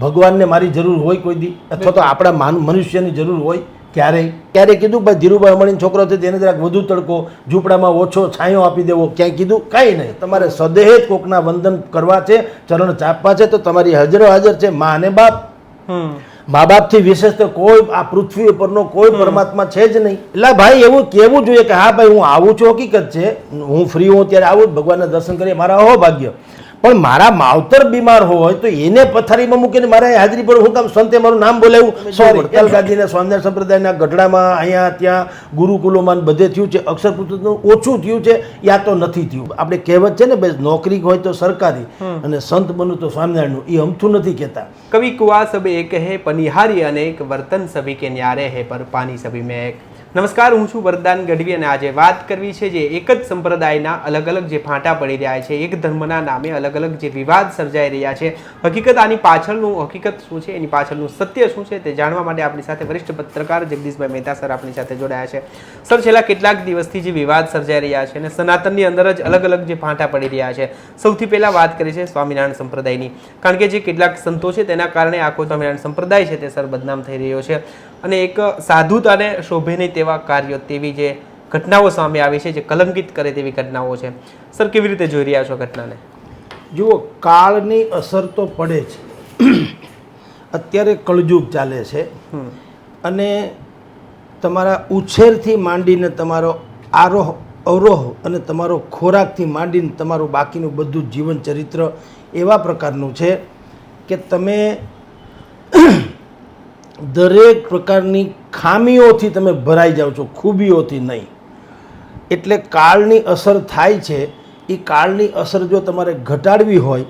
ભગવાનને મારી જરૂર હોય કોઈ દી અથવા તો આપણા માન મનુષ્યની જરૂર હોય ક્યારેય. ક્યારે કીધું ભાઈ ધીરુભાઈ અમણીનો છોકરો છે તેને જરાક વધુ તડકો ઝૂંપડામાં ઓછો છાંયો આપી દેવો. ક્યાંય કીધું કાંઈ નહીં તમારે સદેહ જ કોકના વંદન કરવા છે ચરણ ચાપવા છે તો તમારી હાજરો હાજર છે મા અને બાપ. હમ. મા બાપથી વિશેષ તો કોઈ આ પૃથ્વી ઉપરનો કોઈ પરમાત્મા છે જ નહીં. એટલે ભાઈ એવું કેવું જોઈએ કે હા ભાઈ હું આવું છું હકીકત છે. હું ફ્રી હોઉં ત્યારે આવું જ ભગવાનના દર્શન કરીએ મારા અહોભાગ્ય. પણ મારા માવતર બીમાર હોય તો એને પથારીમાં મૂકીને મારા હાજરી પર હું કામ સંતે મારું નામ બોલાવ્યું સૌ વડતાલ સ્વામિનારાયણ સંપ્રદાયના ગઢડામાં અહીંયા ત્યાં ગુરુકુલોમાં બધે થયું છે. અક્ષર ઓછું થયું છે. યા તો નથી થયું. આપણે કહેવત છે ને ભાઈ નોકરી હોય તો સરકારી અને સંત બનવું તો સ્વામિનારાયણનું. એ અમથું નથી કહેતા. કવિ કુવા સબે એક હે પનિહારી અને એક વર્તન સભી કે ન્યારે હે પર પાની સભી મેં એક નમસ્કાર, હું છું વરદાન ગઢવી અને આજે વાત કરવી છે જે એક જ સંપ્રદાયના અલગ અલગ જે ફાંટા પડી રહ્યા છે, એક ધર્મના નામે અલગ અલગ જે વિવાદ સર્જાઈ રહ્યા છે. હકીકત આની પાછળનું, હકીકત શું છે, એની પાછળનું સત્ય શું છે તે જાણવા માટે આપણી સાથે વરિષ્ઠ પત્રકાર જગદીશભાઈ મહેતા સર આપણી સાથે જોડાયા છે. સર, છેલ્લા કેટલાક દિવસથી જે વિવાદ સર્જાઈ રહ્યા છે અને સનાતનની અંદર જ અલગ અલગ જે ફાંટા પડી રહ્યા છે, સૌથી પહેલા વાત કરી છે સ્વામિનારાયણ સંપ્રદાયની. કારણ કે જે કેટલાક સંતો છે તેના કારણે આખો સ્વામિનારાયણ સંપ્રદાય છે તે સર બદનામ થઈ રહ્યો છે. અને એક સાધુતાને શોભે નહીં તેવા કાર્યો તેવી જે ઘટનાઓ સામે આવી છે જે કલંકિત કરે તેવી ઘટનાઓ છે. સર કેવી રીતે જોઈ રહ્યા છો ઘટનાને? જુઓ કાળની અસર તો પડે છે અત્યારે કળજુગ ચાલે છે. અને તમારા ઉછેરથી માંડીને તમારો આરોહ અવરોહ અને તમારો ખોરાકથી માંડીને તમારું બાકીનું બધું જીવન ચરિત્ર એવા પ્રકારનું છે કે તમે દરેક પ્રકારની ખામીઓથી તમે ભરાઈ જાઓ છો ખૂબીઓથી નહીં. એટલે કાળની અસર થાય છે. એ કાળની અસર જો તમારે ઘટાડવી હોય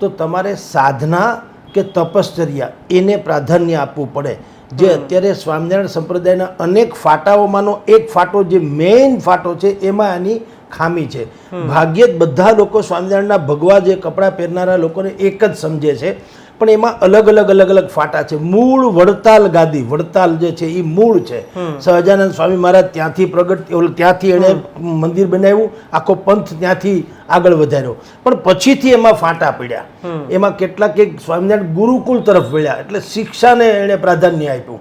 તો તમારે સાધના કે તપશ્ચર્યા એને પ્રાધાન્ય આપવું પડે. જે અત્યારે સ્વામિનારાયણ સંપ્રદાયના અનેક ફાટાઓમાંનો એક ફાટો જે મેઇન ફાટો છે એમાં આની ખામી છે. ભાગ્યે જ બધા લોકો સ્વામિનારાયણના ભગવા જે કપડાં પહેરનારા લોકોને એક જ સમજે છે. પણ એમાં અલગ અલગ અલગ અલગ ફાટા છે. મૂળ વડતાલ ગાદી વડતાલ જે છે એ મૂળ છે. સહજાનંદ સ્વામી મહારાજ ત્યાંથી પ્રગટ ત્યાંથી એણે મંદિર બનાવ્યું આખો પંથ ત્યાંથી આગળ વધાર્યો. પણ પછીથી એમાં ફાટા પડ્યા. એમાં કેટલાક એક સ્વામિનારાયણ ગુરુકુળ તરફ વળ્યા એટલે શિક્ષાને એણે પ્રાધાન્ય આપ્યું.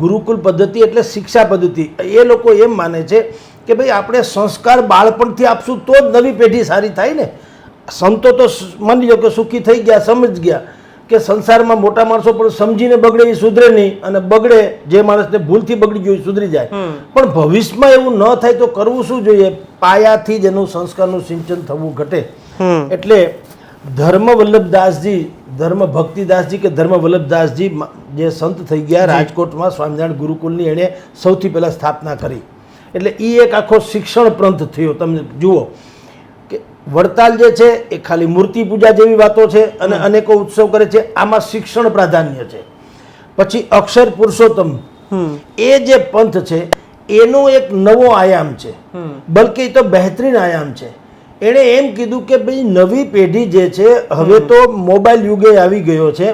ગુરુકુલ પદ્ધતિ એટલે શિક્ષા પદ્ધતિ. એ લોકો એમ માને છે કે ભાઈ આપણે સંસ્કાર બાળપણથી આપશું તો જ નવી પેઢી સારી થાય ને. સંતો તો માની લો કે સુખી થઈ ગયા સમજ ગયા. કે સંસારમાં મોટા માણસો પણ સમજીને બગડે એ સુધરે નહીં અને બગડે જે માણસને ભૂલથી બગડી ગયું સુધરી જાય. પણ ભવિષ્યમાં એવું ન થાય તો કરવું શું જોઈએ? પાયાથી જ એનું સંસ્કારનું સિંચન થવું ઘટે. એટલે ધર્મ વલ્લભદાસજી ધર્મ ભક્તિદાસજી કે ધર્મ વલ્લભદાસજી જે સંત થઈ ગયા રાજકોટમાં સ્વામિનારાયણ ગુરુકુલની એણે સૌથી પહેલાં સ્થાપના કરી. એટલે એ એક આખો શિક્ષણ પ્રંથ થયો. તમે જુઓ. વડતાલ જે છે એ ખાલી મૂર્તિ પૂજા જેવી વાતો છે અને અનેકો ઉત્સવ કરે છે. આમાં શિક્ષણ પ્રાધાન્ય છે. પછી અક્ષર પુરુષોત્તમ. એ જે પંથ છે એનો એક નવો આયામ છે. બલકે એ તો બહેતરીન આયામ છે. એણે એમ કીધું કે ભાઈ નવી પેઢી જે છે હવે તો મોબાઈલ યુગે આવી ગયો છે.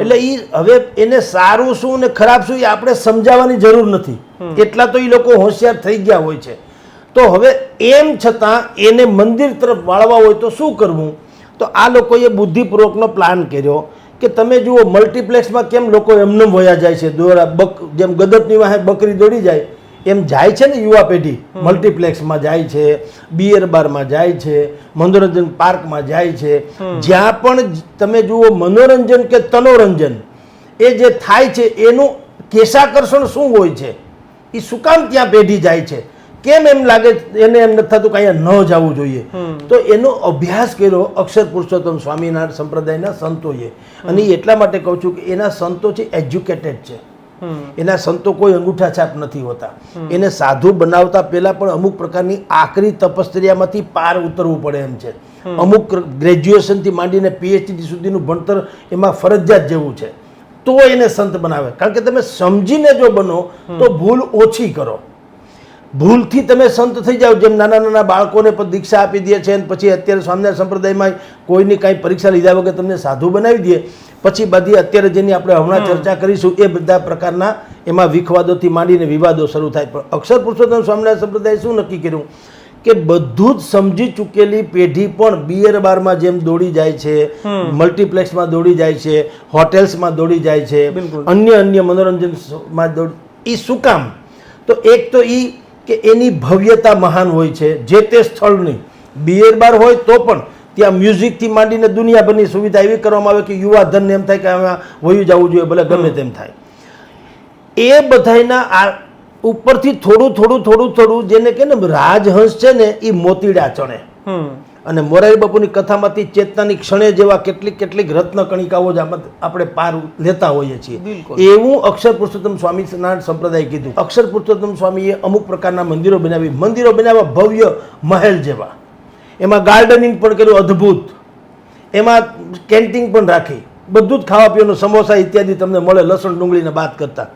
એટલે એ હવે એને સારું શું ને ખરાબ શું એ આપણે સમજાવવાની જરૂર નથી. એટલા તો એ લોકો હોશિયાર થઈ ગયા હોય છે. તો હવે એમ છતાં એને મંદિર તરફ વાળવા હોય તો શું કરવું? તો આ લોકોએ બુદ્ધિપૂર્વકનો પ્લાન કર્યો કે તમે જુઓ મલ્ટીપ્લેક્સમાં કેમ લોકો એમને વયા જાય છે? દોરા બક જેમ ગદતની વાહે બકરી દોડી જાય એમ જાય છે ને યુવા પેઢી? મલ્ટીપ્લેક્સમાં જાય છે બિયર બારમાં જાય છે મનોરંજન પાર્કમાં જાય છે. જ્યાં પણ તમે જુઓ મનોરંજન કે તનોરંજન એ જે થાય છે એનું કેશાકર્ષણ શું હોય છે? એ શું કામ ત્યાં પેઢી જાય છે? કેમ એમ લાગે એને એમ નથી થતું કે અહીંયા ન જવું જોઈએ? તો એનો અભ્યાસ કર્યો અક્ષર પુરુષોત્તમ સ્વામિનારાયણ સંપ્રદાયના સંતોએ. અને એટલા માટે કહું છું કે એના સંતો છે એજ્યુકેટેડ છે. એના સંતો કોઈ અંગૂઠા છાપ નથી હોતા. એને સાધુ બનાવતા પહેલા પણ અમુક પ્રકારની આકરી તપસ્તર્યામાંથી પાર ઉતરવું પડે એમ છે. અમુક ગ્રેજ્યુએશનથી માંડીને પીએચડી સુધીનું ભણતર એમાં ફરજિયાત જેવું છે. તો એને સંત બનાવે. કારણ કે તમે સમજીને જો બનો તો ભૂલ ઓછી કરો. ભૂલથી તમે સંત થઈ જાઓ જેમ નાના નાના બાળકોને પણ દીક્ષા આપી દે છે અને પછી અત્યારે સ્વામિનારાયણ સંપ્રદાયમાં કોઈની કાંઈ પરીક્ષા લીધા વગર તમને સાધુ બનાવી દે પછી બધી અત્યારે જેની આપણે હમણાં ચર્ચા કરીશું એ બધા પ્રકારના એમાં વિખવાદોથી માંડીને વિવાદો શરૂ થાય. પણ અક્ષર પુરુષોત્તમ સ્વામિનારાયણ સંપ્રદાય શું નક્કી કર્યું? કે બધું જ સમજી ચૂકેલી પેઢી પણ બિયર બારમાં જેમ દોડી જાય છે મલ્ટીપ્લેક્સમાં દોડી જાય છે હોટેલ્સમાં દોડી જાય છે. અન્ય અન્ય મનોરંજનમાં દોડ એ શું કામ? તો એક તો એ કે એની ભવ્યતા મહાન હોય છે, જે તે સ્થળની બિયર બાર હોય તો પણ ત્યાં મ્યુઝિકથી માંડીને દુનિયાભરની સુવિધા એવી કરવામાં આવે કે યુવા ધન એમ થાય કે આમાં વયું જવું જોઈએ, ભલે ગમે તેમ થાય. એ બધાયના આ ઉપરથી થોડું થોડું થોડું થોડું જેને કે ને રાજહંસ છે ને એ મોતીડા ચણે. અને મોરારી બાપુની કથામાંથી ચેતનાની ક્ષણે જેવા કેટલીક કેટલીક રત્ન કણિકાઓ જ આમાં આપણે પાર લેતા હોઈએ છીએ. એવું અક્ષર પુરુષોત્તમ સ્વામીના સંપ્રદાય કીધું. અક્ષર પુરુષોત્તમ સ્વામીએ અમુક પ્રકારના મંદિરો બનાવી. મંદિરો બનાવવા ભવ્ય મહેલ જેવા. એમાં ગાર્ડનિંગ પણ કર્યું અદ્ભુત. એમાં કેન્ટીન પણ રાખી. બધું જ ખાવા પીવાનું સમોસા ઇત્યાદિ તમને મળે. લસણ ડુંગળીને બાદ કરતા.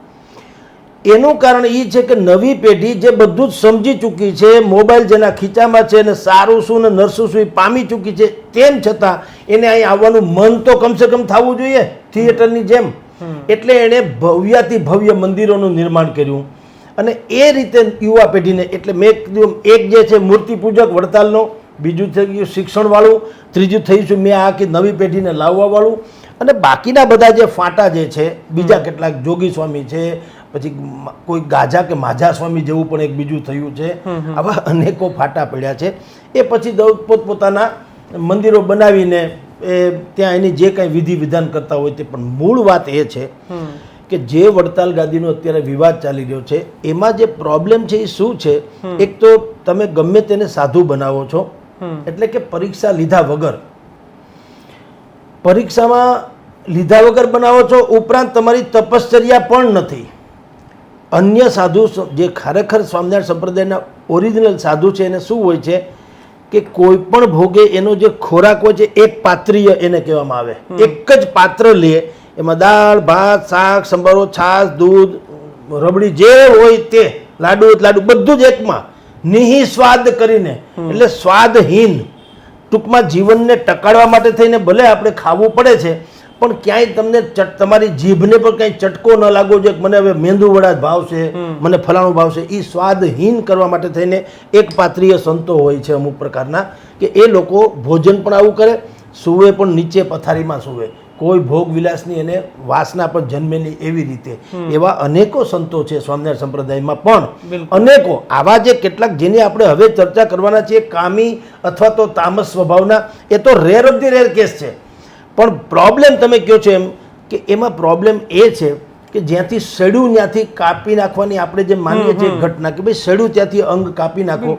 એનું કારણ એ છે કે નવી પેઢી જે બધું જ સમજી ચૂકી છે મોબાઈલ જેના ખીચામાં છે ને સારું શું ને નરસું શું એ પામી ચૂકી છે તેમ છતાં એને અહીં આવવાનું મન તો કમસે કમ થવું જોઈએ થિયેટરની જેમ. એટલે એણે ભવ્યાથી ભવ્ય મંદિરોનું નિર્માણ કર્યું. અને એ રીતે યુવા પેઢીને એટલે મેં એક જે છે મૂર્તિ પૂજક વડતાલનો બીજું થઈ ગયું શિક્ષણવાળું ત્રીજું થયું છે મેં આ આખી નવી પેઢીને લાવવાવાળું. અને બાકીના બધા જે ફાંટા જે છે બીજા કેટલાક જોગી સ્વામી છે પછી કોઈ ગાજા કે માજા સ્વામી જેવું પણ એક બીજું થયું છે. આવા અનેકો ફાટા પડ્યા છે. એ પછી દૌ પોતપોતાના મંદિરો બનાવીને એ ત્યાં એની જે કાંઈ વિધિ વિધાન કરતા હોય તે પણ મૂળ વાત એ છે કે જે વડતાલ ગાદીનો અત્યારે વિવાદ ચાલી રહ્યો છે એમાં જે પ્રોબ્લેમ છે એ શું છે? એક તો તમે ગમે તેને સાધુ બનાવો છો એટલે કે પરીક્ષા લીધા વગર. પરીક્ષામાં લીધા વગર બનાવો છો ઉપરાંત તમારી તપશ્ચર્યા પણ નથી. અન્ય સાધુ જે ખરેખર સ્વામિનારાયણ સંપ્રદાયના ઓરિજિનલ સાધુ છે એને શું હોય છે કે કોઈ પણ ભોગે એનો જે ખોરાક હોય છે એક પાત્રીય એને કહેવામાં આવે. એક જ પાત્ર લે એમાં દાળ ભાત શાક સંભારો છાશ દૂધ રબડી જે હોય તે લાડુ લાડુ બધું જ એકમાં. નિહિસ્વાદ કરીને. એટલે સ્વાદહીન. ટૂંકમાં જીવનને ટકાડવા માટે થઈને ભલે આપણે ખાવું પડે છે પણ ક્યાંય તમને તમારી જીભને પણ કંઈ ચટકો ન લાગવો જોઈએ કે મને હવે મેંદુવડા ભાવશે મને ફલાણું ભાવશે. એ સ્વાદહીન કરવા માટે થઈને એક પાત્રીય સંતો હોય છે અમુક પ્રકારના કે એ લોકો ભોજન પણ આવું કરે સૂવે પણ નીચે પથારીમાં સૂવે. કોઈ ભોગ વિલાસની એને વાસના પણ જન્મેલી એવી રીતે. એવા અનેકો સંતો છે સ્વામિનારાયણ સંપ્રદાયમાં. પણ અનેકો આવા જે કેટલાક જેની આપણે હવે ચર્ચા કરવાના છીએ કામી અથવા તો તામસ સ્વભાવના એ તો rare of the rare case છે. પણ પ્રોબ્લેમ તમે કહો છો એમ કે એમાં પ્રોબ્લેમ એ છે કે જ્યાંથી સડ્યું ત્યાંથી કાપી નાખવાની આપણે જે માનીએ છીએ ઘટના કે ભાઈ સડ્યું ત્યાંથી અંગ કાપી નાખો.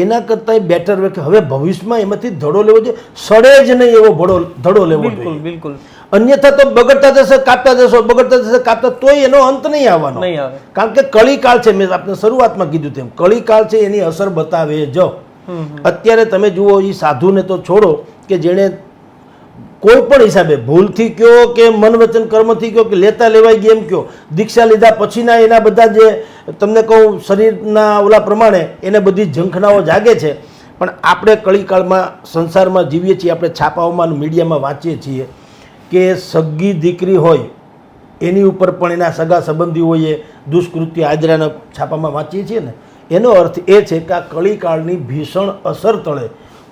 એના કરતાં બેટર વે કે હવે ભવિષ્યમાં એમાંથી ધડો લેવો જોઈએ. સડે જ નહીં એવો ભડો ધડો લેવો બિલકુલ જોઈએ. બિલકુલ. અન્યથા તો બગડતા જશે કાપતા જશો બગડતા જશે કાપતા તોય એનો અંત નહીં આવવાનો. નહીં આવે. કારણ કે કળીકાળ છે મેં આપને શરૂઆતમાં કીધું તેમ. કળીકાળ છે એની અસર બતાવે જ. અત્યારે તમે જુઓ એ સાધુને તો છોડો કે જેણે કોઈ પણ હિસાબે ભૂલથી કયો કે મન વચન કર્મથી કયો કે લેતા લેવાય ગેમ કયો, દીક્ષા લીધા પછીના એના બધા જે તમને કહું શરીરના ઓલા પ્રમાણે એને બધી ઝંખનાઓ જાગે છે. પણ આપણે કળીકાળમાં સંસારમાં જીવીએ છીએ, આપણે છાપાઓમાં મીડિયામાં વાંચીએ છીએ કે સગી દીકરી હોય, એની ઉપર પણ એના સગા સંબંધીઓએ દુષ્કૃત્ય આજરાના છાપામાં વાંચીએ છીએ ને, એનો અર્થ એ છે કે આ કળીકાળની ભીષણ અસર તળે.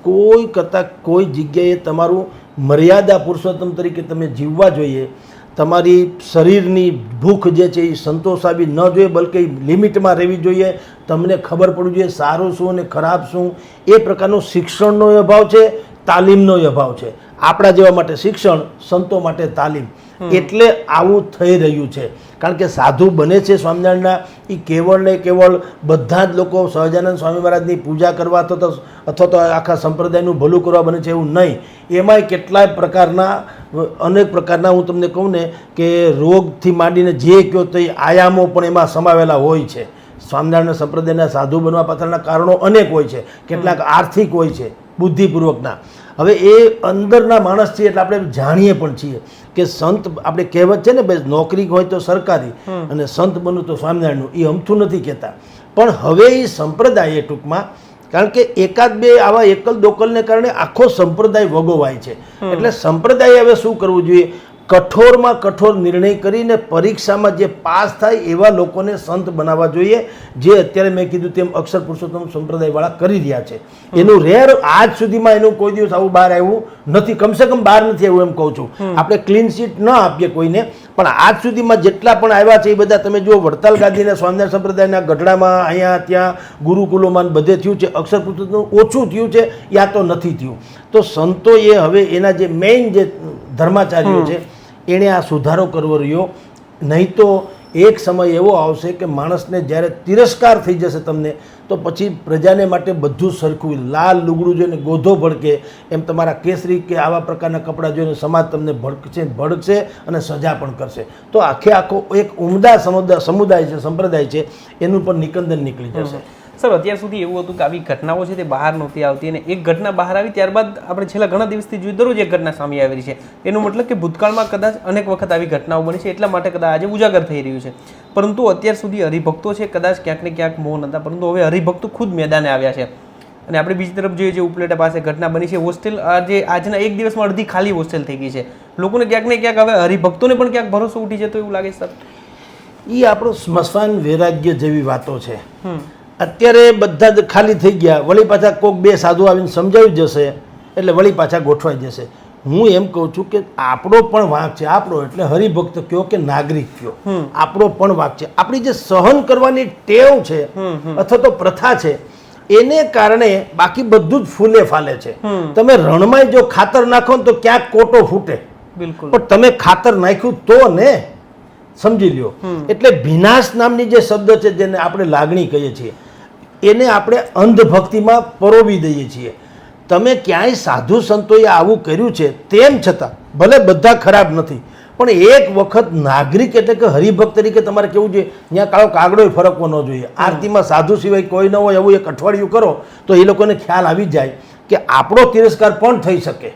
કોઈ કરતાં કોઈ જગ્યાએ તમારું મર્યાદા પુરુષોત્તમ તરીકે તમે જીવવા જોઈએ. તમારી શરીરની ભૂખ જે છે એ સંતોષાવી ન જોઈએ, બલકે લિમિટમાં રહેવી જોઈએ. તમને ખબર પડવી જોઈએ સારું શું અને ખરાબ શું. એ પ્રકારનું શિક્ષણનો અભાવ છે, તાલીમનો અભાવ છે. આપણા જેવા માટે શિક્ષણ, સંતો માટે તાલીમ. એટલે આવું થઈ રહ્યું છે. કારણ કે સાધુ બને છે સ્વામિનારાયણના એ કેવળ ને કેવળ બધા જ લોકો સહજાનંદ સ્વામી મહારાજની પૂજા કરવા અથવા તો અથવા તો આખા સંપ્રદાયનું ભલું કરવા બને છે એવું નહીં. એમાંય કેટલાય પ્રકારના અનેક પ્રકારના હું તમને કહું ને કે રોગથી માંડીને જે કહો તો એ આયામો પણ એમાં સમાવેલા હોય છે. સ્વામિનારાયણ સંપ્રદાયના સાધુ બનવા પાછળના કારણો અનેક હોય છે. કેટલાક આર્થિક હોય છે બુદ્ધિપૂર્વકના. હવે એ અંદરના માણસ છીએ એટલે આપણે જાણીએ પણ છીએ. કે સંત આપણે કહેવત છે ને ભાઈ નોકરી હોય તો સરકારી અને સંત બનવું તો સ્વામિનારાયણનું એ અમથું નથી કહેતા. પણ હવે એ સંપ્રદાય એ ટૂંકમાં કારણ કે એકાદ બે આવા એકલ દોકલને કારણે આખો સંપ્રદાય વગોવાય છે. એટલે સંપ્રદાય હવે શું કરવું જોઈએ? કઠોરમાં કઠોર નિર્ણય કરીને પરીક્ષામાં જે પાસ થાય એવા લોકોને સંત બનાવવા જોઈએ. જે અત્યારે મેં કીધું તેમ અક્ષર પુરુષોત્તમ સંપ્રદાયવાળા કરી રહ્યા છે. એનું રેર આજ સુધીમાં એનું કોઈ દિવસ આવું બહાર આવ્યું નથી. કમસે કમ બહાર નથી આવ્યું એમ કહું છું. આપણે ક્લીન શીટ ન આપીએ કોઈને. પણ આજ સુધીમાં જેટલા પણ આવ્યા છે એ બધા તમે જુઓ વડતાલ ગાંધીના સ્વામિનારાયણ સંપ્રદાયના ગઢડામાં અહીંયા ત્યાં ગુરુકુલોમાં બધે થયું છે. અક્ષર પુરુષોત્તમ ઓછું થયું છે યા તો નથી થયું. તો સંતોએ હવે એના જે મેઇન જે ધર્માચાર્યો છે એણે આ સુધારો કરવો રહ્યો. નહીં તો એક સમય એવો આવશે કે માણસને જ્યારે તિરસ્કાર થઈ જશે તમને, તો પછી પ્રજાને માટે બધું સરખું, લાલ લુગડું જોઈને ગોધો ભડકે, એમ તમારા કેસરી કે આવા પ્રકારના કપડાં જોઈને સમાજ તમને ભડકશે ભડકશે અને સજા પણ કરશે. તો આખે આખો એક ઉમદા સમુદાય છે, સંપ્રદાય છે, એનું પણ નિકંદન નીકળી જશે. સર અત્યાર સુધી એવું હતું કે આવી ઘટનાઓ છે તે બહાર નહોતી આવતી અને એક ઘટના બહાર આવી ત્યારબાદ આપણે છેલ્લા ઘણા દિવસથી જોઈ દરરોજ એક ઘટના સામે આવી રહી છે. એનો મતલબ કે ભૂતકાળમાં કદાચ અનેક વખત આવી ઘટનાઓ બની છે એટલા માટે કદાચ આજે ઉજાગર થઈ રહ્યું છે. પરંતુ અત્યાર સુધી હરિભક્તો છે કદાચ ક્યાંક ને ક્યાંક મૌન હતા પરંતુ હવે હરિભક્તો ખુદ મેદાને આવ્યા છે. અને આપણે બીજી તરફ જોઈએ જે ઉપલેટા પાસે ઘટના બની છે હોસ્ટેલ આજે આજના એક દિવસમાં અડધી ખાલી હોસ્ટેલ થઈ ગઈ છે. લોકોને ક્યાંક ને ક્યાંક હવે હરિભક્તોને પણ ક્યાંક ભરોસો ઉઠી જતો એવું લાગે સર? એ આપણું સ્મશાન વૈરાગ્ય જેવી વાતો છે. હમ. અત્યારે બધા જ ખાલી થઈ ગયા. વળી પાછા કોઈક બે સાધુ આવીને સમજાવી જશે એટલે વળી પાછા ગોઠવાઈ જશે. હું એમ કહું છું કે આપણો પણ વાંક છે આપણો એટલે હરિભક્ત કયો કે નાગરિક કયો? આપણો પણ વાંક છે. આપણી જે સહન કરવાની ટેવ છે અથવા તો પ્રથા છે એને કારણે બાકી બધું જ ફૂલે ફાલે છે. તમે રણમાં જો ખાતર નાખો ને તો ક્યાંક કોટો ફૂટે. બિલકુલ. પણ તમે ખાતર નાખ્યું તો ને સમજી લ્યો. એટલે ભીનાશ નામની જે શબ્દ છે જેને આપણે લાગણી કહીએ છીએ એને આપણે અંધભક્તિમાં પરોવી દઈએ છીએ. તમે ક્યાંય સાધુ સંતોએ આવું કર્યું છે તેમ છતાં ભલે બધા ખરાબ નથી પણ એક વખત નાગરિક એટલે કે હરિભક્ત તરીકે તમારે કેવું જોઈએ? ત્યાં કાળો કાગડો ફરકવો ન જોઈએ. આરતીમાં સાધુ સિવાય કોઈ ન હોય એવું એક અઠવાડિયું કરો તો એ લોકોને ખ્યાલ આવી જાય કે આપણો તિરસ્કાર પણ થઈ શકે.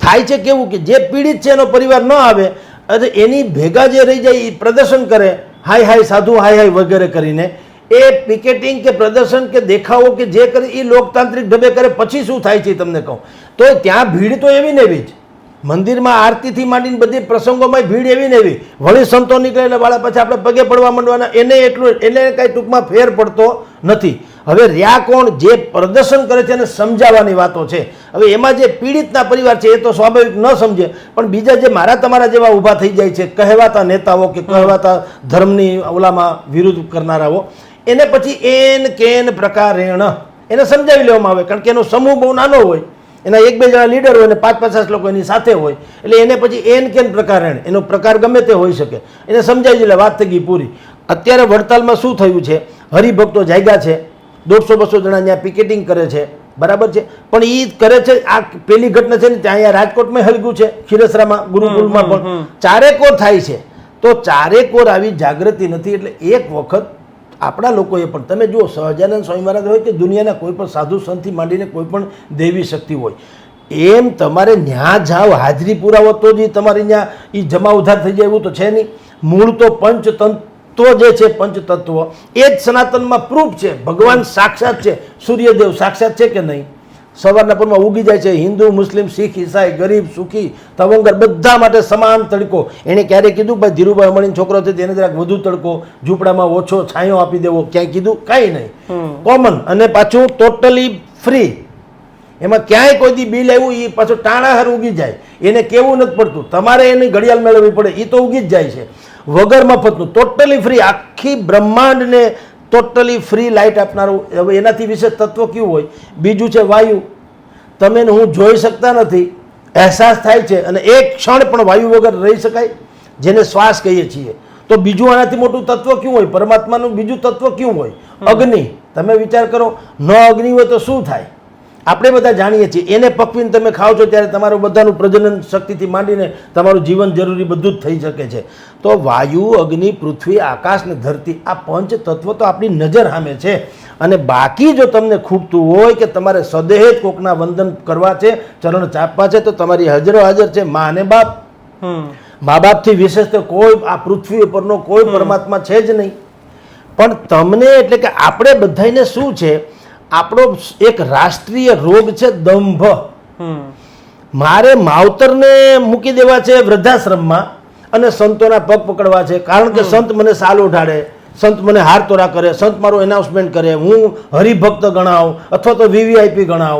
થાય છે કેવું કે જે પીડિત છે એનો પરિવાર ન આવે અને એની ભેગા જે રહી જાય એ પ્રદર્શન કરે હાય હાય સાધુ હાય હાય વગેરે કરીને એ પિકેટિંગ કે પ્રદર્શન કે દેખાવો કે જે કરે એ લોકતાંત્રિક ઢબે કરે, પછી શું થાય છે તમને કહું. તો ત્યાં ભીડ તો એવી ને એવી જ. મંદિરમાં આરતીથી માંડીને બધી પ્રસંગોમાં ભીડ એવી ને એવી. વળી સંતો નીકળે એટલે વાળા પછી આપણે પગે પડવા માંડવાના. એને એટલું, એને કાંઈ ટૂંકમાં ફેર પડતો નથી. હવે રહ્યા કોણ? જે પ્રદર્શન કરે છે એને સમજાવવાની વાતો છે. હવે એમાં જે પીડિતના પરિવાર છે, એ તો સ્વાભાવિક ન સમજે. પણ બીજા જે મારા તમારા જેવા ઊભા થઈ જાય છે, કહેવાતા નેતાઓ કે કહેવાતા ધર્મની ઓલામાં વિરુદ્ધ કરનારાઓ એને પછી એન કેન પ્રકારેણ. એને સમજાવી લેવામાં આવે કારણ કે એનો સમૂહ બહુ નાનો હોય. એના એક બે જણા લીડર હોય અને પાંચ પચાસ લોકો એની સાથે હોય. એટલે એને પછી એન કેન પ્રકારેણ. એનો પ્રકાર ગમે તે હોઈ શકે. એને સમજાવી એટલે વાત થઈ ગઈ પૂરી. અત્યારે વડતાલમાં શું થયું છે? હરિભક્તો જાગ્યા છે. દોઢસો બસો જણા ત્યાં પિકેટિંગ કરે છે. બરાબર છે? પણ એ કરે છે આ પેલી ઘટના છે ને ત્યાં અહીંયા રાજકોટમાં હલગ્યું છે ખીરસરામાં ગુરુકુલમાં પણ. ચારેકોર થાય છે. તો ચારેકોર આવી જાગૃતિ નથી એટલે એક વખત આપણા લોકોએ પણ, તમે જુઓ, સહજાનંદ સ્વામી મહારાજ હોય કે દુનિયાના કોઈ પણ સાધુ સંતથી માંડીને કોઈ પણ દેવી શક્તિ હોય, એમ તમારે ન્યા જાઓ હાજરી પુરાવો તો જ તમારે ત્યાં એ જમા ઉધાર થઈ જાય એવું તો છે નહીં. મૂળ તો પંચતત્વ જે છે, પંચતત્વ, એ જ સનાતનમાં પ્રૂફ છે, ભગવાન સાક્ષાત છે, સૂર્યદેવ સાક્ષાત છે કે નહીં? સવારના પરમાં ઉગી જાય છે. હિન્દુ મુસ્લિમ શીખ ઈસાઈ ગરીબ સુખી તવંગર બધા માટે સમાન તડકો. એણે ક્યારેય કીધું ભાઈ ધીરુભાઈ અમણીનો છોકરો છે તેને જરાક વધુ તડકો ઝૂંપડામાં ઓછો છાંયો આપી દેવો. ક્યાંય કીધું? કાંઈ નહીં. કોમન અને પાછું ટોટલી ફ્રી એમાં ક્યાંય કોઈ દી બિલ આવ્યું એ પાછું ટાણાહાર ઉગી જાય. એને કેવું નથી પડતું. તમારે એની ઘડિયાળ મેળવવી પડે. એ તો ઉગી જ જાય છે. વગર મફતનું. ટોટલી ફ્રી આખી બ્રહ્માંડને ટોટલી ફ્રી લાઇટ આપનારું. હવે એનાથી વિશેષ તત્વ કયું હોય? બીજું છે વાયુ. તમે હું જોઈ શકતા નથી. અહેસાસ થાય છે અને એક ક્ષણ પણ વાયુ વગર રહી શકાય જેને શ્વાસ કહીએ છીએ. તો બીજું આનાથી મોટું તત્વ કયું હોય? પરમાત્માનું બીજું તત્વ કયું હોય? અગ્નિ. તમે વિચાર કરો ન અગ્નિ હોય તો શું થાય? આપણે બધા જાણીએ છીએ એને પકવીને તમે ખાઓ છો ત્યારે તમારું બધાનું પ્રજનન શક્તિથી માંડીને તમારું જીવન જરૂરી બધું જ થઈ શકે છે. તો વાયુ અગ્નિ પૃથ્વી આકાશ ને ધરતી આ પંચ તત્વ તો આપણી નજર સામે છે. અને બાકી જો તમને ખૂટતું હોય કે તમારે સદેહ કોકના વંદન કરવા છે ચરણ ચાપવા છે તો તમારી હજરો હાજર છે મા અને બાપ. મા બાપથી વિશેષ તો કોઈ આ પૃથ્વી ઉપરનો કોઈ પરમાત્મા છે જ નહીં. પણ તમને એટલે કે આપણે બધાને શું છે આપણો એક રાષ્ટ્રીય રોગ છે દંભ. મારે માવતરને મૂકી દેવા છે વૃદ્ધાશ્રમમાં અને સંતોના પગ પકડવા છે. કારણ કે સંત મને સાલ ઉઠાડે સંત મને હાર તોરા કરે સંત મારું એનાઉન્સમેન્ટ કરે હું હરિભક્ત ગણાવ અથવા તો વીવીઆઈપી ગણાવ.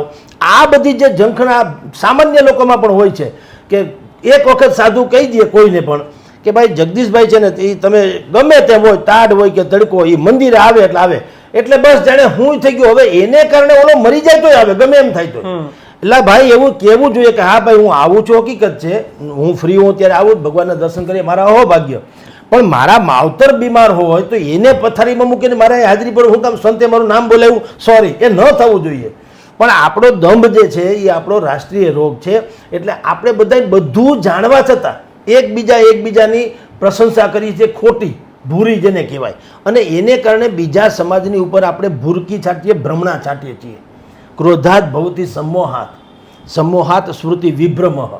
આ બધી જે ઝંખના સામાન્ય લોકોમાં પણ હોય છે કે એક વખત સાધુ કહી દે કોઈને પણ કે ભાઈ જગદીશભાઈ છે ને એ તમે ગમે તેમ હોય તાડ હોય કે તડકો એ મંદિરે આવે એટલે આવે. એટલે બસ જાણે હું થઈ ગયો. હવે એને કારણે ઓલો મરી જાય તો આવે ગમે એમ થાય તો એટલે ભાઈ એવું કહેવું જોઈએ કે હા ભાઈ હું આવું છું હકીકત છે. હું ફ્રી હું ત્યારે આવું ભગવાનના દર્શન કરીએ. મારા અહો ભાગ્ય પણ મારા માવતર બીમાર હોય તો એને પથારીમાં મૂકીને મારા હાજરી પર હું કામ સંતે મારું નામ બોલાવ્યું. સોરી એ ન થવું જોઈએ. પણ આપણો દંભ જે છે એ આપણો રાષ્ટ્રીય રોગ છે. એટલે આપણે બધા બધું જાણવા છતાં એકબીજા એકબીજાની પ્રશંસા કરી છે ખોટી. ભૂરી જેને કહેવાય. અને એને કારણે બીજા સમાજની ઉપર આપણે ભૂરકી છાંટીએ ભ્રમણા છાંટીએ છીએ. ક્રોધાત ભવતી સમોહાત. સમોહાત સ્મૃતિ વિભ્રમઃ.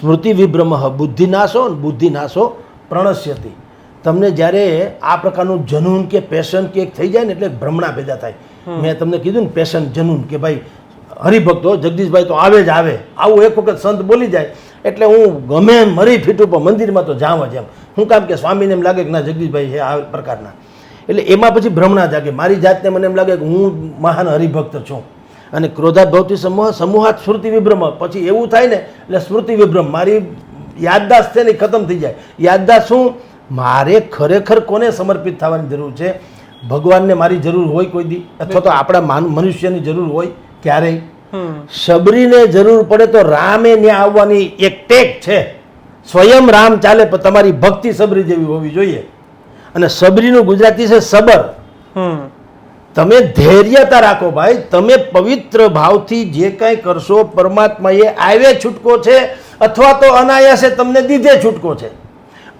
સ્મૃતિ વિભ્રમઃ બુદ્ધિનાશો બુદ્ધિનાશો પ્રણશ્યતી. તમને જ્યારે આ પ્રકારનું જનૂન કે પેશન કે એક થઈ જાય ને એટલે ભ્રમણા પેદા થાય. મેં તમને કીધું ને પેશન જનૂન કે ભાઈ હરિભક્તો, જગદીશભાઈ તો આવે જ આવે. આવું એક વખત સંત બોલી જાય, એટલે હું ગમે એમ મરી ફીટું પણ મંદિરમાં તો જાઉં જ એમ. હું કામ કે સ્વામીને એમ લાગે કે ના, જગદીશભાઈ છે, આ પ્રકારના. એટલે એમાં પછી ભ્રમણા જાગે. મારી જાતને મને એમ લાગે કે હું મહાન હરિભક્ત છું. અને ક્રોધાત ભવતી સમૂહ, સમૂહાત સ્મૃતિ વિભ્રમ. પછી એવું થાય ને, એટલે સ્મૃતિ વિભ્રમ. મારી યાદદાસ્ત છે ને ખતમ થઈ જાય. યાદદાસ્ત શું? મારે ખરેખર કોને સમર્પિત થવાની જરૂર છે? ભગવાનને મારી જરૂર હોય કોઈ દી? અથવા તો આપણા માન- મનુષ્યની જરૂર હોય? ક્યારેય? શબરીને જરૂર પડે તો રામે ત્યાં આવવાની એક ટેક છે. સ્વયં રામ ચાલે પણ તમારી ભક્તિ સબરી જેવી હોવી જોઈએ. અને સબરીનું ગુજરાતી છે સબર. તમે ધૈર્યતા રાખો ભાઈ. તમે પવિત્ર ભાવથી જે કાંઈ કરશો પરમાત્માએ આવે છૂટકો છે અથવા તો અનાયાસે તમને દીધે છૂટકો છે.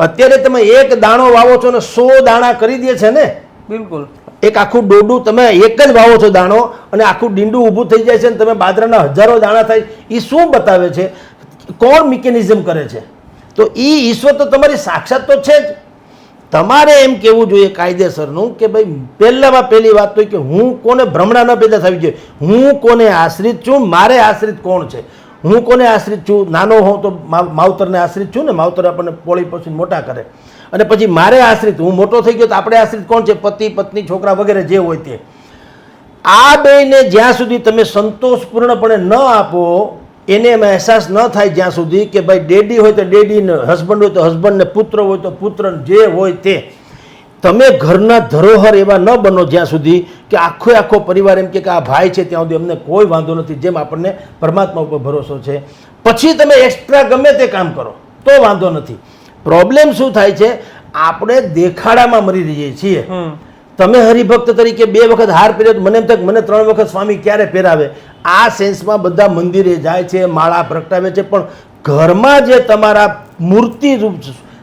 અત્યારે તમે એક દાણો વાવો છો ને સો દાણા કરી દે છે ને? બિલકુલ. એક આખું ડોડું તમે એક જ વાવો છો દાણો અને આખું ડીંડું ઊભું થઈ જાય છે અને તમે બાજરાના હજારો દાણા થાય એ શું બતાવે છે? કોણ મિકેનિઝમ કરે છે? તો એ ઈશ્વર તો તમારી સાક્ષાત તો છે જ. તમારે એમ કહેવું જોઈએ કાયદેસરનું કે ભાઈ પહેલામાં પહેલી વાત તો કે હું કોને ભ્રમણા ન પેદા થવી જોઈએ? હું કોને આશ્રિત છું? મારે આશ્રિત કોણ છે? હું કોને આશ્રિત છું? નાનો હોઉં તો માવતરને આશ્રિત છું ને માવતર આપણને પોળી પછી મોટા કરે. અને પછી મારે આશ્રિત, હું મોટો થઈ ગયો તો આપણે આશ્રિત કોણ છે? પતિ, પત્ની, છોકરા વગેરે જે હોય તે. આ બેને જ્યાં સુધી તમે સંતોષપૂર્ણપણે ન આપો, એને એમાં અહેસાસ ન થાય જ્યાં સુધી કે ભાઈ ડેડી હોય તો ડેડીને, હસબન્ડ હોય તો હસબન્ડને, પુત્ર હોય તો પુત્ર, જે હોય તે. તમે ઘરના ધરોહર એવા ન બનો જ્યાં સુધી કે આખો આખો પરિવાર એમ કે કે આ ભાઈ છે ત્યાં સુધી અમને કોઈ વાંધો નથી, જેમ આપણને પરમાત્મા ઉપર ભરોસો છે. પછી તમે એક્સ્ટ્રા ગમે તે કામ કરો, તો વાંધો નથી. પ્રોબ્લેમ શું થાય છે? આપણે દેખાડામાં મરી રહીએ છીએ. તમે હરિભક્ત તરીકે બે વખત હાર પહેર્યો મને એમ થાય મને ત્રણ વખત સ્વામી ક્યારે પહેરાવે? આ સેન્સમાં બધા મંદિરે જાય છે માળા પ્રગટાવે છે પણ ઘરમાં જે તમારા મૂર્તિ રૂપ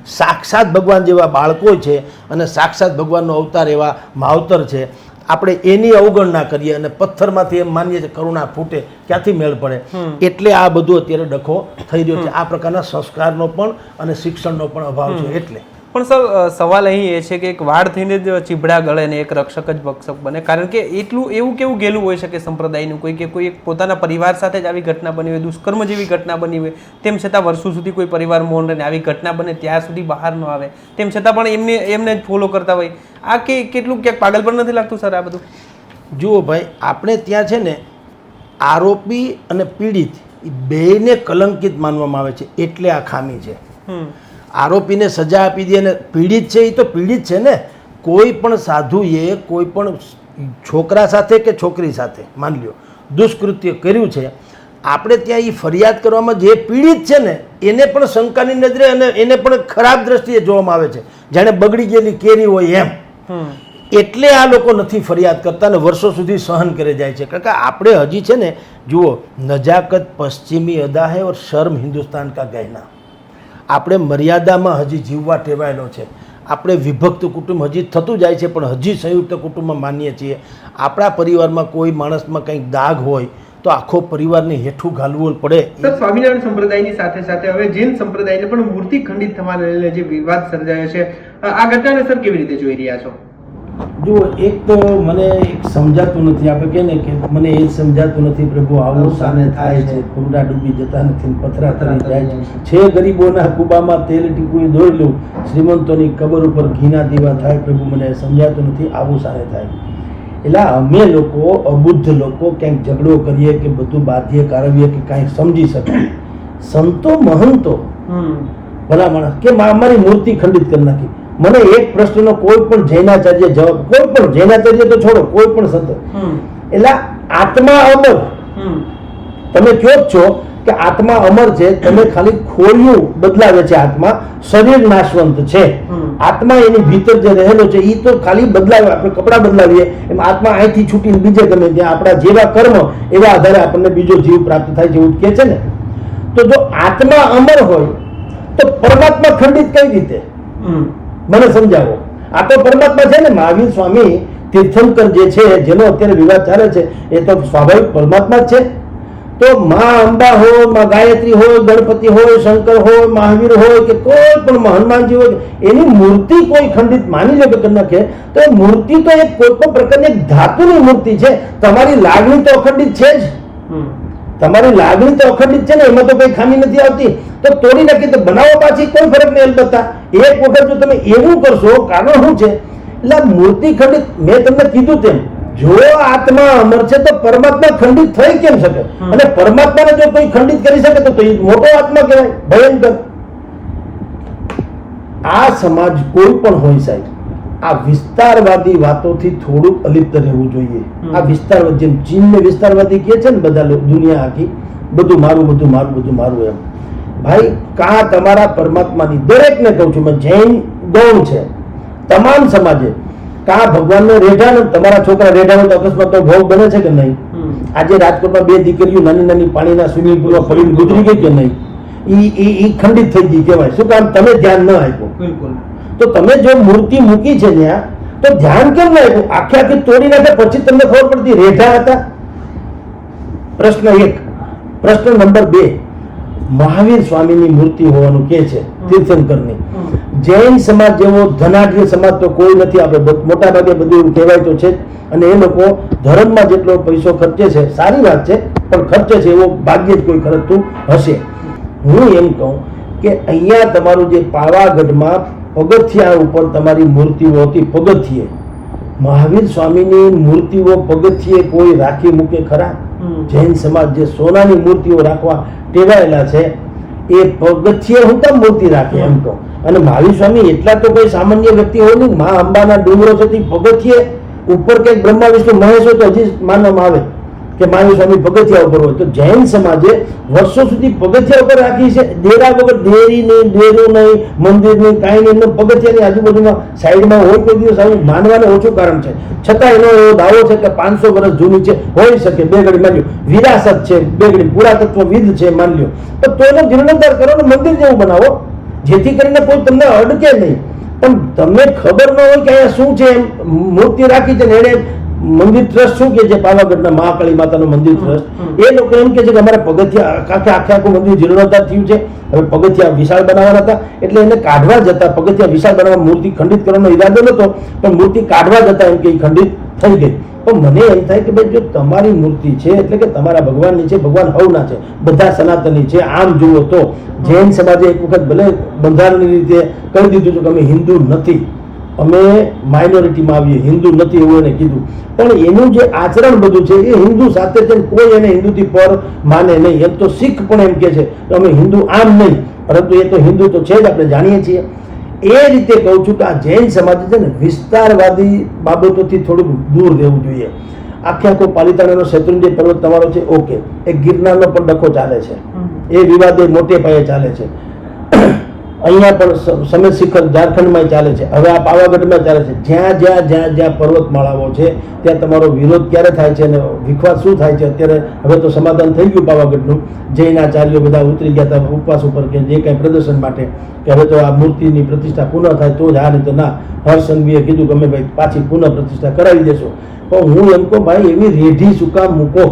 સાક્ષાત ભગવાન જેવા બાળકો છે અને સાક્ષાત ભગવાનનો અવતાર એવા માવતર છે આપણે એની અવગણના કરીએ અને પથ્થરમાંથી એમ માનીએ કે કરુણા ફૂટે ક્યાંથી મેળ પડે? એટલે આ બધું અત્યારે ડખો થઈ રહ્યો છે. આ પ્રકારના સંસ્કારનો પણ અને શિક્ષણનો પણ અભાવ છે. એટલે પણ સર સવાલ અહીં એ છે કે એક વાળ થઈને જ ચીભડા ગળે ને એક રક્ષક જ ભક્ષક બને. કારણ કે એટલું એવું કેવું ગેલું હોઈ શકે સંપ્રદાયનું કોઈ કે કોઈ એક પોતાના પરિવાર સાથે જ આવી ઘટના બની હોય દુષ્કર્મ જેવી ઘટના બની હોય તેમ છતાં વર્ષો સુધી કોઈ પરિવાર મૌન રહે આવી ઘટના બને ત્યાં સુધી બહાર ન આવે. તેમ છતાં પણ એમને એમને જ ફોલો કરતા હોય. આ કે કેટલું ક્યાંક પાગલ પણ નથી લાગતું સર આ બધું? જુઓ ભાઈ આપણે ત્યાં છે ને આરોપી અને પીડિત એ બેયને કલંકિત માનવામાં આવે છે. એટલે આ ખામી છે. આરોપીને સજા આપી દે અને પીડિત છે એ તો પીડિત છે ને? કોઈ પણ સાધુએ કોઈ પણ છોકરા સાથે કે છોકરી સાથે માન લ્યો દુષ્કૃત્ય કર્યું છે આપણે ત્યાં એ ફરિયાદ કરવામાં જે પીડિત છે ને એને પણ શંકાની નજરે અને એને પણ ખરાબ દ્રષ્ટિએ જોવામાં આવે છે. જાણે બગડી ગયેલી કેરી હોય એમ. એટલે આ લોકો નથી ફરિયાદ કરતા ને વર્ષો સુધી સહન કરે જાય છે. કારણ કે આપણે હજી છે ને જુઓ નજાકત પશ્ચિમી અદા હે ઓર શર્મ હિન્દુસ્તાન કા ગહેના. આપણે મર્યાદામાં હજી જીવવા ટેવાયેલો છે. આપણે વિભક્ત કુટુંબ હજી થતું જાય છે, પણ હજી સંયુક્ત કુટુંબમાં માનીએ છીએ. આપણા પરિવારમાં કોઈ માણસમાં કંઈક દાગ હોય, તો આખો પરિવારને હેઠું ઘાલવું પડે સ્વામિનારાયણ સંપ્રદાયની સાથે સાથે હવે જૈન સંપ્રદાયને પણ મૂર્તિ ખંડિત થવાને લઈને જે વિવાદ સર્જાયો છે. આ ઘટનાને સર કેવી રીતે જોઈ રહ્યા છો? જુઓ એક તો મને એક સમજાતું નથી. આપણે કહે ને કે મને એ સમજાતું નથી પ્રભુ આવું સાને થાય છે. કુંડા ડૂબી જતા નથી પથરા તરી જાય છે. છે. ગરીબોના કુબામાં તેલ ટીપું દોરી લઉં. શ્રીમંતોની કબર ઉપર ઘીના દીવા થાય પ્રભુ મને સમજાતું નથી. આવું સાને થાય. એટલે અમે લોકો અબુદ્ધ લોકો ક્યાંક ઝઘડો કરીએ કે બધું બાધ્ય કારવીએ કે કાંઈક સમજી શકાય સંતો મહંતો. ભલા માણસ. કે મારી મૂર્તિ ખંડિત કરી નાખી. મને એક પ્રશ્નનો કોઈ પણ જૈનાચાર્ય જવાબ કોઈ પણ જૈનાચાર્ય તો છોડો કોઈ પણ સંત. એટલે આત્મા અમર. તમે કયો જ છો કે આત્મા અમર છે તમે ખાલી ખોળિયું બદલાવે છે આત્મા શરીર નાશવંત છે. આત્મા એની ભીતર જે રહેલો છે એ તો ખાલી બદલાવે આપણે કપડાં બદલાવીએ એમ આત્મા અહીંથી છૂટીને બીજે ગમે ત્યાં આપણા જેવા કર્મ એવા આધારે આપણને બીજો જીવ પ્રાપ્ત થાય એવું કહે છે ને. તો જો આત્મા અમર હોય તો પરમાત્મા ખંડિત કઈ રીતે? મને સમજાવો. આ તો પરમાત્મા છે ને મહાવીર સ્વામી તીર્થંકર જે છે જેનો અત્યારે વિવાદ ચાલે છે એ તો સ્વાભાવિક પરમાત્મા જ છે. તો મા અંબા હોય મા ગાયત્રી હોય ગણપતિ હોય શંકર હોય મહાવીર હોય કે કોઈ પણ હનુમાનજી હોય એની મૂર્તિ કોઈ ખંડિત માની લો કે કરી નાખે તો એ મૂર્તિ તો એક કોઈ પણ પ્રકારની એક ધાતુની મૂર્તિ છે. તમારી લાગણી તો અખંડિત છે જ. તમારી લાગણી તો અખંડિત છે ને એમાં તો કઈ ખામી નથી આવતી. તો તોડી નાખી તો બનાવો પાછી કોઈ ફરક નહીં અલબત્તા. એક વખત જો તમે એવું કરશો કારણ શું છે? એટલે મૂર્તિ ખંડિત મેં તમને કીધું તેમ જો આત્મા અમર છે તો પરમાત્મા ખંડિત થઈ કેમ શકે. અને પરમાત્માને જો કોઈ ખંડિત કરી શકે તો એ મોટો આત્મા કહેવાય ભયંકર. આ સમાજ કોઈ પણ હોય સાહેબ આ વિસ્તારવાદી વાતોથી થોડુંક અલિપ્ત રહેવું જોઈએ. આ વિસ્તારવાદ જેમ ચીનને વિસ્તારવાદી કહે છે ને બધા દુનિયા આખી બધું મારું બધું મારું બધું મારું એમ. ભાઈ કા તમારા પરમાત્માની દરેકને કહું છું મેં જૈન ગૌણ છે તમામ સમાજે. કા ભગવાનને રેઢાનો તમારા છોકરા રેઢાનો તો અકસ્માતનો ભોગ બને છે કે નહીં? આજે રાજકોટમાં બે દીકરીઓ નાની નાની પાણીના સ્વિમિંગ પુલમાં પડીને ગુજરી ગઈ કે નહીં? ઈ ઈ ઈ ખંડિત થઈ ગઈ કહેવાય. શું કામ તમે ધ્યાન ન આપ્યું? બિલકુલ. તો તમે જો મૂર્તિ મૂકી છે ત્યાં તો ધ્યાન કેમ ન આપ્યું? આખે આખી તોડી નાખે પછી તમને ખબર પડતી રેઢા હતા? પ્રશ્ન એક. પ્રશ્ન નંબર બે. મહાવીર સ્વામીની મૂર્તિ હોવાનું કે છે તીર્થંકરની. જૈન સમાજ જેવો ધનાઢ્ય સમાજ તો કોઈ નથી. આપણે મોટા ભાગે બધું એવું કહેવાય તો છે અને એ લોકો ધર્મમાં જેટલો પૈસો ખર્ચે છે સારી વાત છે પણ ખર્ચે છે એવો ભાગ્યે જ કોઈ ખર્ચતું હશે. હું એમ કહું કે અહીંયા તમારું જે પાવાગઢમાં પગથિયા ઉપર તમારી મૂર્તિઓ હતી પગથિયે. મહાવીર સ્વામીની મૂર્તિઓ પગથિયે કોઈ રાખી મૂકે ખરા? જૈન સમાજ જે સોનાની મૂર્તિઓ રાખવા ટેવાયેલા છે, એ પગથિયે હું કેમ મૂર્તિ રાખે એમ તો અને મહાવીર સ્વામી એટલા તો કોઈ સામાન્ય વ્યક્તિ હોય નહીં, મા અંબાના ડુંગરો છે પગથિયે ઉપર કંઈક બ્રહ્મા વિષ્ણુ મહેશ હોય તો હજી માનવામાં આવે. કે મહાવીર સ્વામી પગથિયા ઉપર હોય. તો જૈન સમાજે વર્ષો સુધી પગથિયા ઉપર રાખી છે. ડેરા વગર ડેરી નહીં ડેરું નહીં, મંદિર નહીં, કાંઈ નહીં. પગથિયાની આજુબાજુમાં સાઈડમાં હોય કોઈ દિવસ આવું માનવાને ઓછું કારણ છે. છતાં એનો એવો દાવો છે કે પાંચસો વર્ષ જૂની છે, હોઈ શકે. બે ઘડી માન્યો વિરાસત છે, બે ઘડી પુરાતત્વવિદ છે, માન લ્યો. તો તેનો જીર્ણોદ્ધાર કરો ને મંદિર જેવું બનાવો. જેથી કરીને કોઈ તમને અડકે નહીં. પણ તમને ખબર ન હોય કે અહીંયા શું છે મૂર્તિ રાખી છે ને એને મંદિર ટ્રસ્ટ શું કે છે? પાવાગઢના મહાકાળી માતાનું મંદિર ટ્રસ્ટ એ લોકો એમ કે છે કે અમારે પગથિયા આખે આખે આખું મંદિર જીર્ણોદ્ધાર થયું છે. હવે પગથિયા વિશાળ બનાવવાના હતા. એટલે એને કાઢવા જતા પગથિયા વિશાળ બનાવવા મૂર્તિ ખંડિત કરવાનો ઈરાદો નહોતો પણ મૂર્તિ કાઢવા જતા એમ કે એ ખંડિત થઈ ગઈ. પણ મને એમ થાય કે ભાઈ જો તમારી મૂર્તિ છે એટલે કે તમારા ભગવાનની છે ભગવાન હવના છે બધા સનાતની છે આમ જુઓ તો જૈન સમાજે એક વખત ભલે બંધારણની રીતે કહી દીધું હતું કે અમે હિન્દુ નથી. અમે માઇનોરિટીમાં આવીએ હિન્દુ નથી એવું એને કીધું. પણ એનું જે આચરણ બધું છે એ હિન્દુ સાથે છે કોઈ એને હિન્દુથી પર માને નહીં. એમ તો શીખ પણ એમ કે છે કે અમે હિન્દુ આમ નહીં. પરંતુ એ તો હિન્દુ તો છે જ આપણે જાણીએ છીએ. એ રીતે કહું છું કે આ જૈન સમાજ છે ને વિસ્તારવાદી બાબતોથી થોડુંક દૂર રહેવું જોઈએ. આખે આખો પાલિતાણાનો શેત્રુંજય પર્વત તમારો છે ઓકે. એ ગિરનારનો પણ ડખો ચાલે છે. એ વિવાદ એ મોટે પાયે ચાલે છે. અહીંયા પણ સમય શિખર ઝારખંડમાં ચાલે છે. હવે આ પાવાગઢમાં ચાલે છે. જ્યાં જ્યાં જ્યાં જ્યાં પર્વતમાળાઓ છે, ત્યાં તમારો વિરોધ ક્યારે થાય છે અને વિખવાદ શું થાય છે અત્યારે હવે તો સમાધાન થઈ ગયું પાવાગઢનું. જૈનાચાર્યો બધા ઉતરી ગયા હતા ઉપવાસ ઉપર કે જે કાંઈ પ્રદર્શન માટે કે હવે તો આ મૂર્તિની પ્રતિષ્ઠા પુનઃ થાય તો જ આ નહીં તો ના હર્ષસંઘવીએ કીધું અમે ભાઈ પાછી પુનઃ પ્રતિષ્ઠા કરાવી દેશો. પણ હું એમ કહું, ભાઈ, એવી રેઢી સુકામ મૂકો,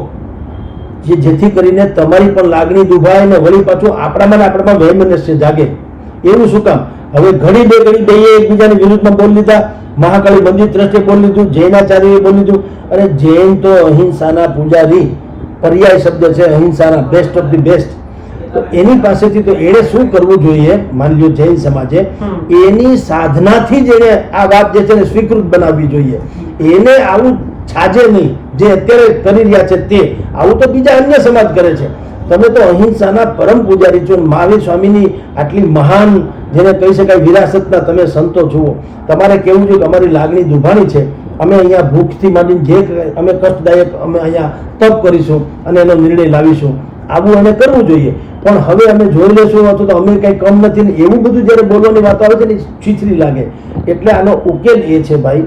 જે જેથી કરીને તમારી પણ લાગણી દુભાય ને વળી પાછું આપણામાં ને આપણામાં વૈમનસ્ય જાગે. એવું શું કામ? હવે ઘડી બે ઘડી બે એકબીજાની વિરુદ્ધમાં બોલી લીધા. મહાકાળી મંદિર ટ્રસ્ટે બોલી લીધું જૈનાચાર્યએ બોલી લીધું. અરે જૈન તો અહિંસાના પૂજારી. પર્યાય શબ્દ છે અહિંસાના બેસ્ટ ઓફ ધી બેસ્ટ તો એની પાસેથી તો એણે શું કરવું જોઈએ? માની લ્યો જૈન સમાજે. એની સાધનાથી જ એને આ વાત જે છે ને સ્વીકૃત બનાવવી જોઈએ. એને આવું છાજે નહીં. જે અત્યારે કરી રહ્યા છે તે. આવું તો બીજા અન્ય સમાજ કરે છે. તમે તો અહિંસાના પરમ પૂજારી છો. મહાવીર સ્વામીની આટલી મહાન જેને કહી શકાય વિરાસતના તમે સંતો જુઓ તમારે કેવું જોઈએ કે અમારી લાગણી દુભાણી છે. અમે અહીંયા ભૂખથી માંડીને જે અમે કષ્ટદાયક અમે અહીંયા તપ કરીશું અને એનો નિર્ણય લાવીશું. આવું અમે કરવું જોઈએ. પણ હવે અમે જોઈ લેશું, અથવા તો અમે કંઈ કમ નથી. ને એવું બધું જ્યારે બોલવાની વાત આવે છે ને છીછરી લાગે. એટલે આનો ઉકેલ એ છે ભાઈ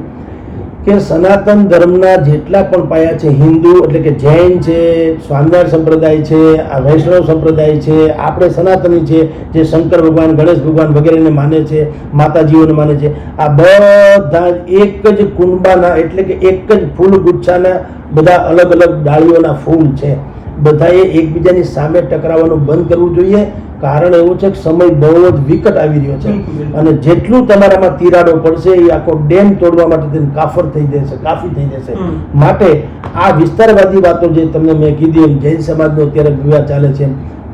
કે સનાતન ધર્મના જેટલા પણ પાયા છે, હિન્દુ એટલે કે જૈન છે, સ્વામિનારાયણ સંપ્રદાય છે, આ વૈષ્ણવ સંપ્રદાય છે, આપણે સનાતની છે, જે શંકર ભગવાન, ગણેશ ભગવાન વગેરેને માને છે, માતાજીઓને માને છે, આ બધા એક જ કુંભાના એટલે કે એક જ ફૂલ ગુચ્છાના બધા અલગ અલગ ડાળીઓના ફૂલ છે. બધાએ એકબીજાની સામે ટકરાવવાનું બંધ કરવું જોઈએ. કારણ એવું છે કે સમય બહુ જ વિકટ આવી રહ્યો છે. અને જેટલું તમારામાં તિરાડો પડશે એ આખો ડેમ તોડવા માટે કાફર થઈ જશે કાફી થઈ જશે. માટે આ વિસ્તારવાદી વાતો જે તમને મેં કીધી એમ જૈન સમાજનો અત્યારે વિવાદ ચાલે છે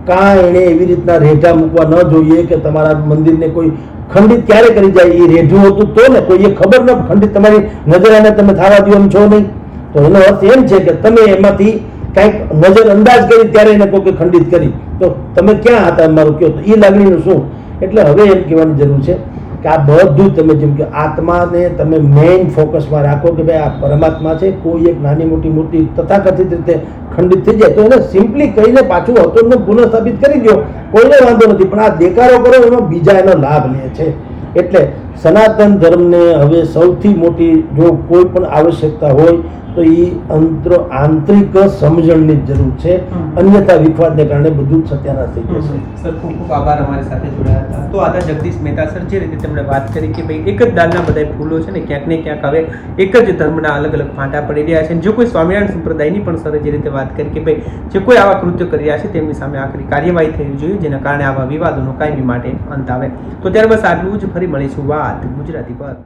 કાં એણે એવી રીતના રેઢા મૂકવા ન જોઈએ કે તમારા મંદિરને કોઈ ખંડિત ક્યારે કરી જાય એ રેઢું હતું તો ને કોઈએ ખબર ન ખંડિત તમારી નજરાને તમે થવા દો એમ છો નહીં. તો એનો અર્થ એમ છે કે તમે એમાંથી કાંઈક નજર અંદાજ કરી ત્યારે એને કોઈ ખંડિત કરી. તો તમે ક્યાં હતા મારું કયો? તો એ લાગણીનું શું? એટલે હવે એમ કહેવાની જરૂર છે કે આ બધું તમે જેમ કે આત્માને તમે મેઇન ફોકસમાં રાખો કે ભાઈ આ પરમાત્મા છે, કોઈ એક નાની મોટી મૂર્તિ તથાકથિત રીતે ખંડિત થઈ જાય તો એને સિમ્પલી કહીને પાછું હતું પુનઃસ્થાપિત કરી દો. કોઈને વાંધો નથી, પણ આ દેકારો કરો, એમાં બીજા એનો લાભ લે છે. એટલે સનાતન ધર્મને હવે સૌથી મોટી જો કોઈ પણ આવશ્યકતા હોય તો એ અંતર આંતરિક સમજણની જરૂર છે. અન્યથા વિખવાદને કારણે બધું જ સત્યાનાશ થઈ જશે. સર ખૂબ ખૂબ આભાર અમારી સાથે જોડાયા હતા. તો આદા જગદીશ મહેતા સર જે રીતે તેમણે વાત કરી કે ભાઈ એક જ દાલના બધા ફૂલો છે ને ક્યાંક ને ક્યાંક હવે એક જ ધર્મના અલગ અલગ ફાંટા પડી રહ્યા છે. જો કોઈ સ્વામિનારાયણ સંપ્રદાયની પણ સર જે રીતે વાત કરી કે ભાઈ જે કોઈ આવા કૃત્ય કરી રહ્યા છે તેમની સામે આખરી કાર્યવાહી થવી જોઈએ જેના કારણે આવા વિવાદોનો કાયમી માટે અંત આવે. તો ત્યાર બસ આટલું જ. ફરી મળીશું વાત ગુજરાતી પર.